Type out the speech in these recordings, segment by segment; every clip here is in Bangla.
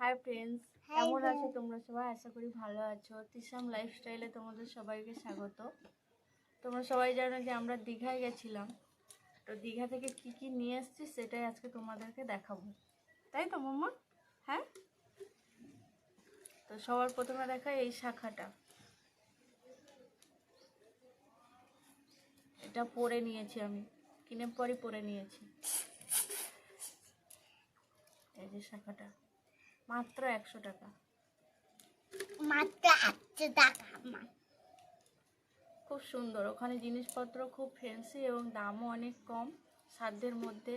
হাই ফ্রেন্ডস কেমন আছো তোমরা সবাই? আশা করি ভালো আছো। তিসাম লাইফস্টাইলে তোমাদের সবাইকে স্বাগত। তোমরা সবাই জানো যে আমরা দীঘায় গেছিলাম। তো দীঘা থেকে কি কি নিয়ে এসেছি সেটাই আজকে তোমাদেরকে দেখাবো। তাই তো মাম্মা হ্যাঁ? তো সবার প্রথমে দেখাই এই শাখাটা। এটা পরে নিয়েছি আমি। কিনে পরই পরে নিয়েছি। এই যে শাখাটা? মাত্র একশো টাকা। মাত্র একশো টাকা খুব সুন্দর। ওখানে জিনিসপত্র খুব ফ্যান্সি এবং দামও অনেক কম। সাধ্যের মধ্যে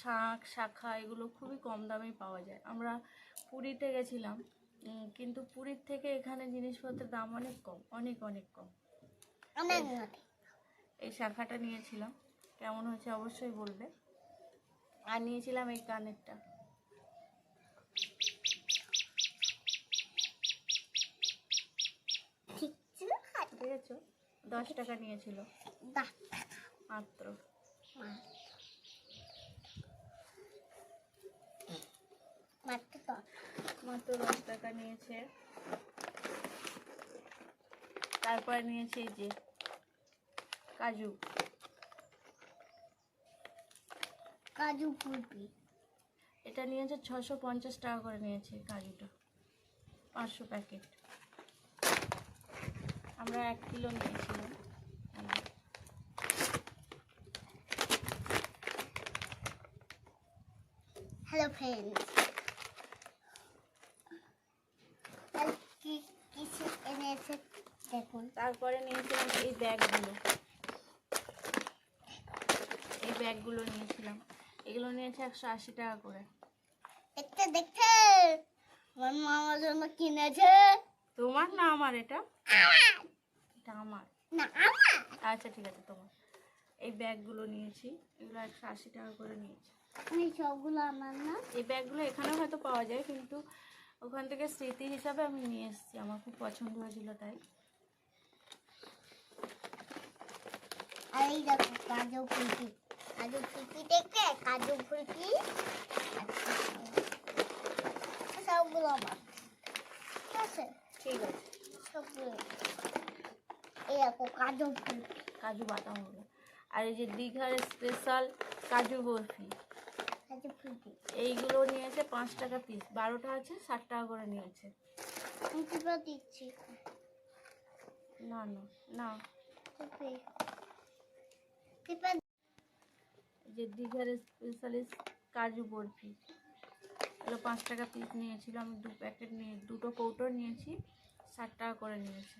শাঁখ শাখা এগুলো খুবই কম দামেই পাওয়া যায়। আমরা পুরীতে গেছিলাম কিন্তু পুরীর থেকে এখানে জিনিসপত্রের দাম অনেক কম অনেক অনেক কম। এই শাখাটা নিয়েছিলাম। কেমন হয়েছে অবশ্যই বলবে। আর নিয়েছিলাম এই কানেরটা। দশ টাকা নিয়েছিল। মাত্র। মাত্র দশ। টাকা নিয়েছে। তারপরে নিয়েছে এই যে কাজু। কাজু ফুলপি এটা নিয়েছে ছশো পঞ্চাশ টাকা করে নিয়েছে কাজুটা। পাঁচশো প্যাকেট। আমরা এক কিলো নিয়েছিলাম। হ্যালো ফ্রেন্ডস কি কিছু এনেছে দেখুন। তারপরে নিয়েছিলাম এই ব্যাগগুলো। এই ব্যাগগুলো নিয়েছিলাম। এগুলো নিয়েছে একশো আশি টাকা করে। দেখতে দেখতে। আমার মামার জন্য কিনেছে। তোমার না আমার এটা? এটা আমার। না আমার? আচ্ছা ঠিক আছে তোমার। এই ব্যাগগুলো নিয়েছি। এগুলো একশো আশি টাকা করে নিয়েছি। এই সবগুলো আমার না। এই ব্যাগগুলো এখানেও হয়তো পাওয়া যায় কিন্তু ওখান থেকে স্মৃতি হিসাবে আমি নিয়ে এসেছি। আমার খুব পছন্দ হয়েছিল তাই। আর এই দেখো কাজু ফুলকি। কাজু ফুলকি দেখবে কাজু ফুলকি সবগুলো আমার। ঠিক আছে? ঠিক আছে। সবগুলো। কাজু কাজু বাদাম হলো আর এই যে দীঘার স্পেশাল কাজু বরফি। এইগুলো নিয়েছে পাঁচ টাকা পিস বারোটা আছে ষাট টাকা করে নিয়েছে। দিচ্ছি। না না না। যে দীঘার স্পেশালিস্ট কাজু বরফি। এগুলো পাঁচ টাকা পিস নিয়েছিল। আমি দু প্যাকেট নিয়ে দুটো কৌটো নিয়েছি ষাট টাকা করে নিয়েছে।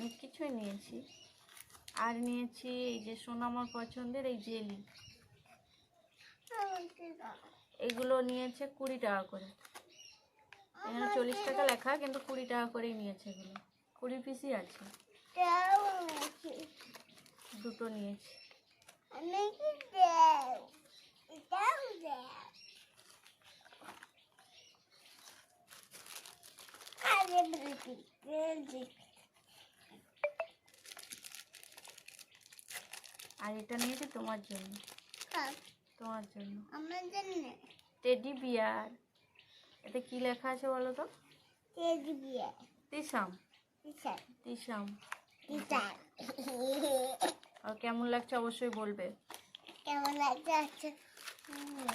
অনেক কিছুই নিয়েছি। আর নিয়েছি এই যে সোনামার পছন্দের এই জেলি। এগুলো নিয়েছে কুড়ি টাকা করে। এখানে চল্লিশ টাকা লেখা, কিন্তু কুড়ি টাকা করেই নিয়েছে এগুলো। কুড়ি পিসই আছে। দুটো নিয়েছি। আমি কি আরে এটা নিয়েছি তোমার জন্য। কাপ তোমার জন্য। আমার জন্য টেডি বিয়ার। এতে কি লেখা আছে বলো তো? তেজ বিয়ে তিসাম তিসাম কিসের আর কেমন লাগছে অবশ্যই বলবে। কেমন লাগছে আচ্ছা। হুম।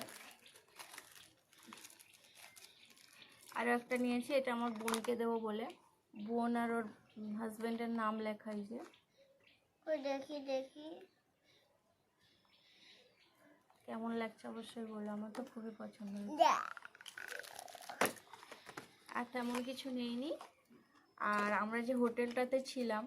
আর একটা নিয়েছি এটা আমার বোনকে দেবো বলে। বোন আর ওর হাজবেন্ডের নাম লেখা এই যে। দেখি দেখি। কেমন লাগছে অবশ্যই বলল আমার তো খুবই পছন্দ আর তেমন কিছু নেইনি। আর আমরা যে হোটেলটাতে ছিলাম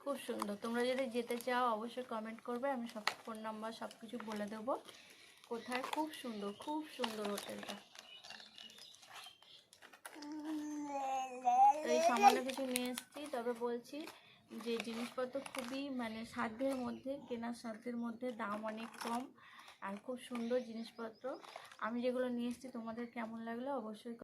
খুব সুন্দর। তোমরা যদি যেতে চাও অবশ্যই কমেন্ট করবে আমি সব ফোন নাম্বার সব কিছু বলে দেবো। কোথায়? খুব সুন্দর খুব সুন্দর হোটেলটা তো এই সামান্য কিছু নিয়ে এসেছি, তবে বলছি যে জিনিসপত্র খুবই মানে সাধ্যের মধ্যে, কেনার সাধ্যের মধ্যে, দাম অনেক কম আর খুব সুন্দর জিনিসপত্র। আমি যেগুলো নিয়ে এসেছি, তোমাদের কেমন লাগল অবশ্যই